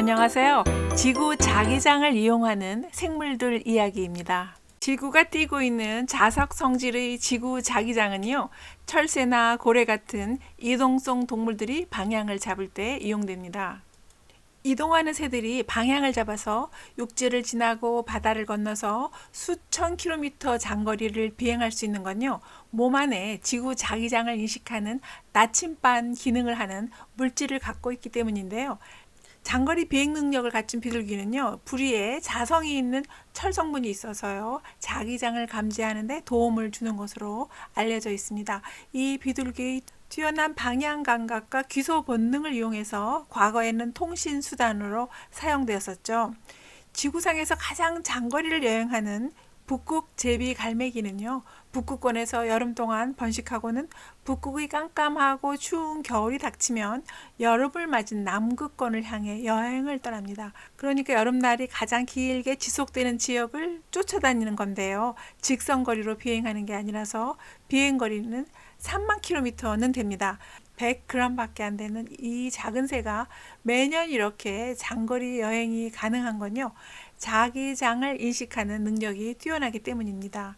안녕하세요. 지구 자기장을 이용하는 생물들 이야기입니다. 지구가 띄고 있는 자석 성질의 지구 자기장은요, 철새나 고래 같은 이동성 동물들이 방향을 잡을 때 이용됩니다. 이동하는 새들이 방향을 잡아서 육지를 지나고 바다를 건너서 수천 킬로미터 장거리를 비행할 수 있는 건요, 몸 안에 지구 자기장을 인식하는 나침반 기능을 하는 물질을 갖고 있기 때문인데요. 장거리 비행 능력을 갖춘 비둘기는요, 부리에 자성이 있는 철 성분이 있어서요, 자기장을 감지하는데 도움을 주는 것으로 알려져 있습니다. 이 비둘기의 뛰어난 방향 감각과 귀소 본능을 이용해서 과거에는 통신 수단으로 사용되었었죠. 지구상에서 가장 장거리를 여행하는 북극 제비 갈매기는요, 북극권에서 여름 동안 번식하고는 북극의 깜깜하고 추운 겨울이 닥치면 여름을 맞은 남극권을 향해 여행을 떠납니다. 그러니까 여름날이 가장 길게 지속되는 지역을 쫓아다니는 건데요. 직선거리로 비행하는 게 아니라서 비행거리는 3만 킬로미터는 됩니다. 100g 밖에 안 되는 이 작은 새가 매년 이렇게 장거리 여행이 가능한 건요. 자기 장을 인식하는 능력이 뛰어나기 때문입니다.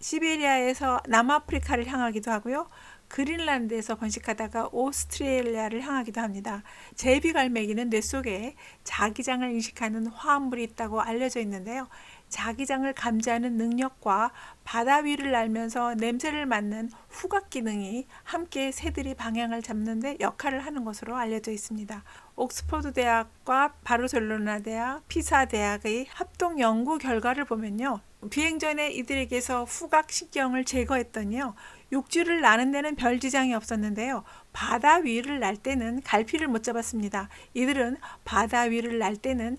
시베리아에서 남아프리카를 향하기도 하고요. 그린란드에서 번식하다가 오스트레일리아를 향하기도 합니다. 제비갈매기는 뇌 속에 자기장을 인식하는 화합물이 있다고 알려져 있는데요. 자기장을 감지하는 능력과 바다 위를 날면서 냄새를 맡는 후각 기능이 함께 새들이 방향을 잡는 데 역할을 하는 것으로 알려져 있습니다. 옥스퍼드 대학과 바르셀로나 대학, 피사 대학의 합동 연구 결과를 보면요. 비행 전에 이들에게서 후각 신경을 제거했더니요. 육지를 나는 데는 별 지장이 없었는데요. 바다 위를 날 때는 갈피를 못 잡았습니다. 이들은 바다 위를 날 때는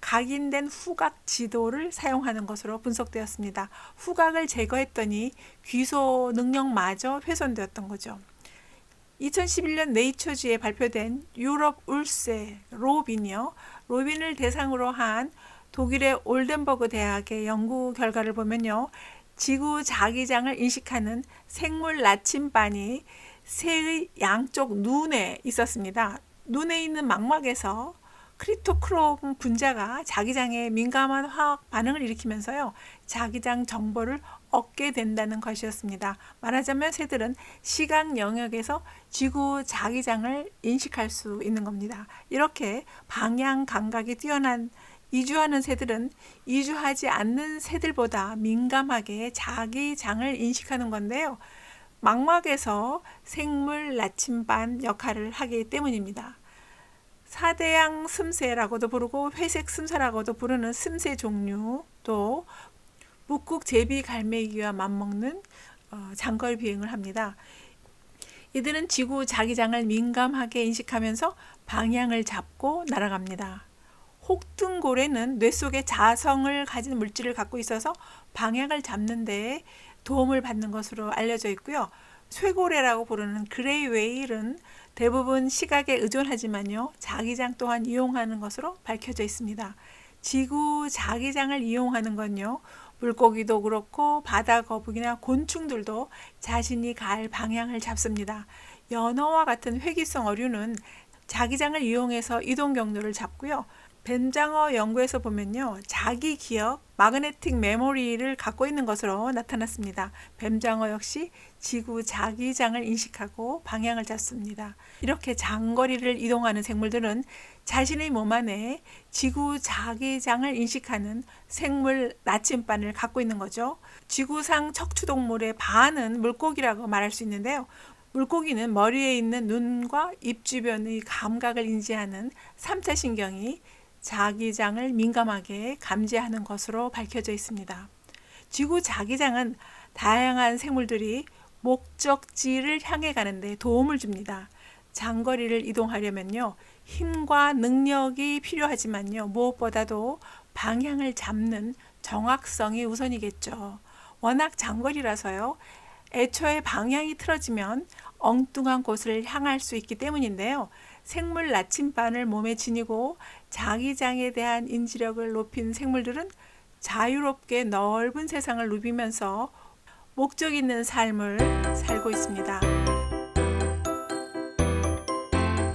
각인된 후각 지도를 사용하는 것으로 분석되었습니다. 후각을 제거했더니 귀소 능력마저 훼손되었던 거죠. 2011년 네이처지에 발표된 유럽 울세 로빈이요. 로빈을 대상으로 한 독일의 올덴버그 대학의 연구 결과를 보면요. 지구 자기장을 인식하는 생물 나침반이 새의 양쪽 눈에 있었습니다. 눈에 있는 망막에서 크리토크롬 분자가 자기장에 민감한 화학 반응을 일으키면서요. 자기장 정보를 얻게 된다는 것이었습니다. 말하자면 새들은 시각 영역에서 지구 자기장을 인식할 수 있는 겁니다. 이렇게 방향 감각이 뛰어난 이주하는 새들은 이주하지 않는 새들보다 민감하게 자기 장을 인식하는 건데요. 망막에서 생물 나침반 역할을 하기 때문입니다. 사대양 슴새라고도 부르고 회색 슴사라고도 부르는 슴새 종류 또 묵국 제비 갈매기와 맞먹는 어, 장거리 비행을 합니다. 이들은 지구 자기장을 민감하게 인식하면서 방향을 잡고 날아갑니다. 혹등고래는 뇌 속에 자성을 가진 물질을 갖고 있어서 방향을 잡는 데 도움을 받는 것으로 알려져 있고요. 쇠고래라고 부르는 그레이 웨일은 대부분 시각에 의존하지만요. 자기장 또한 이용하는 것으로 밝혀져 있습니다. 지구 자기장을 이용하는 건요. 물고기도 그렇고 바다 거북이나 곤충들도 자신이 갈 방향을 잡습니다. 연어와 같은 회기성 어류는 자기장을 이용해서 이동 경로를 잡고요. 뱀장어 연구에서 보면요. 자기 기억, 마그네틱 메모리를 갖고 있는 것으로 나타났습니다. 뱀장어 역시 지구 자기장을 인식하고 방향을 잡습니다. 이렇게 장거리를 이동하는 생물들은 자신의 몸 안에 지구 자기장을 인식하는 생물 나침반을 갖고 있는 거죠. 지구상 척추동물의 반은 물고기라고 말할 수 있는데요. 물고기는 머리에 있는 눈과 입 주변의 감각을 인지하는 3차 신경이 자기장을 민감하게 감지하는 것으로 밝혀져 있습니다. 지구 자기장은 다양한 생물들이 목적지를 향해 가는데 도움을 줍니다. 장거리를 이동하려면요. 힘과 능력이 필요하지만요. 무엇보다도 방향을 잡는 정확성이 우선이겠죠. 워낙 장거리라서요. 애초에 방향이 틀어지면 엉뚱한 곳을 향할 수 있기 때문인데요. 생물 나침반을 몸에 지니고 자기장에 대한 인지력을 높인 생물들은 자유롭게 넓은 세상을 누비면서 목적 있는 삶을 살고 있습니다.